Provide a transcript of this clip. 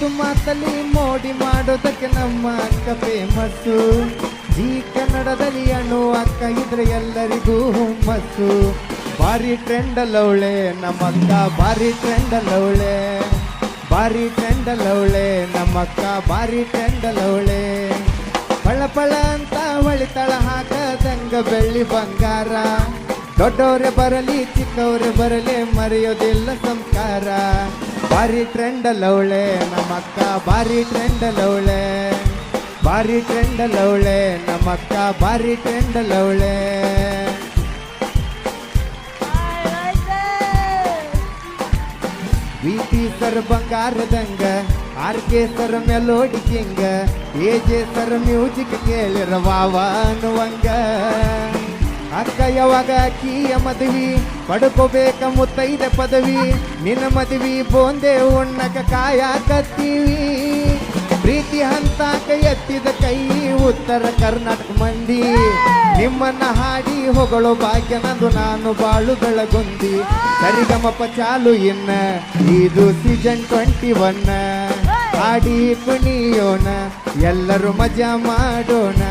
ಮಾತು ಮಾತಲ್ಲಿ ಮೋಡಿ ಮಾಡೋದಕ್ಕೆ ನಮ್ಮ ಅಕ್ಕ ಫೇಮಸ್ಸು ಈ ಕನ್ನಡದಲ್ಲಿ ಅಣ್ಣು ಅಕ್ಕ ಇದ್ರೆ ಎಲ್ಲರಿಗೂ ಹುಮ್ಮಸ್ಸು. ಭಾರಿ ಟ್ರೆಂಡ್ ಅಲ್ಲವಳೆ ನಮ್ಮಕ್ಕ ಬಾರಿ ಭಾರಿ ಟ್ರೆಂಡ್ ಅಲ್ಲವಳೆ ಭಾರಿ ಟ್ರೆಂಡ್ ಅಲ್ಲವಳೆ ನಮ್ಮಕ್ಕ ಭಾರಿ ಟ್ರೆಂಡ್ ಅಲ್ಲವಳೆ ಪಳ ಪಳ ಅಂತ ಹೊಳಿತಳ ಹಾಕದಂಗ ಬೆಳ್ಳಿ ಬಂಗಾರ. ದೊಡ್ಡವ್ರೆ ಬರಲಿ, ಚಿಕ್ಕವ್ರೆ ಬರಲಿ, ಮರೆಯೋದಿಲ್ಲ ಸಂಸ್ಕಾರ. ಭಾರಿ ಟ್ರೆಂಡ್ ನಮ್ಮಕ್ಕ ಭಾರಿ ಅಲ್ಲವಳೆ ಭಾರಿ ಟ್ರೆಂಡ್ ಅಲ್ಲವಳೆ ನಮ್ಮ ಅಕ್ಕ ಭಾರಿ ಟ್ರೆಂಡ್ ಅಲ್ಲವಳೆ VP sir ಬಂಗಾರದಂಗ R K sir melody king A J sir music ಕೇಳಿರ ವಾವ ಅನ್ನುವಂಗ. ಯಾವಾಗ ಕೀಯ ಮದುವಿ? ಪಡ್ಕೋಬೇಕ ಮುತ್ತೈದೆ ಪದವಿ. ನಿನ್ನ ಮದುವಿ ಬೋಂದೆ ಉಣ್ಣಕ ಕಾಯಕತ್ತೀವಿ ಪ್ರೀತಿ ಹಂತಾಕ ಎತ್ತಿದ ಕೈ, ಉತ್ತರ ಕರ್ನಾಟಕ ಮಂದಿ. ನಿಮ್ಮನ್ನ ಹಾಡಿ ಹೊಗಳು ಭಾಗ್ಯ ನಂದು, ನಾನು ಬಾಳು ಬೆಳಗೊಂದಿ ಸರಿಗಮಪ ಚಾಲು ಇನ್ನ, ಇದು ಸೀಸನ್ ಟ್ವೆಂಟಿ ಒನ್ ಹಾಡಿ ಕುಣಿಯೋಣ, ಎಲ್ಲರೂ ಮಜಾ ಮಾಡೋಣ.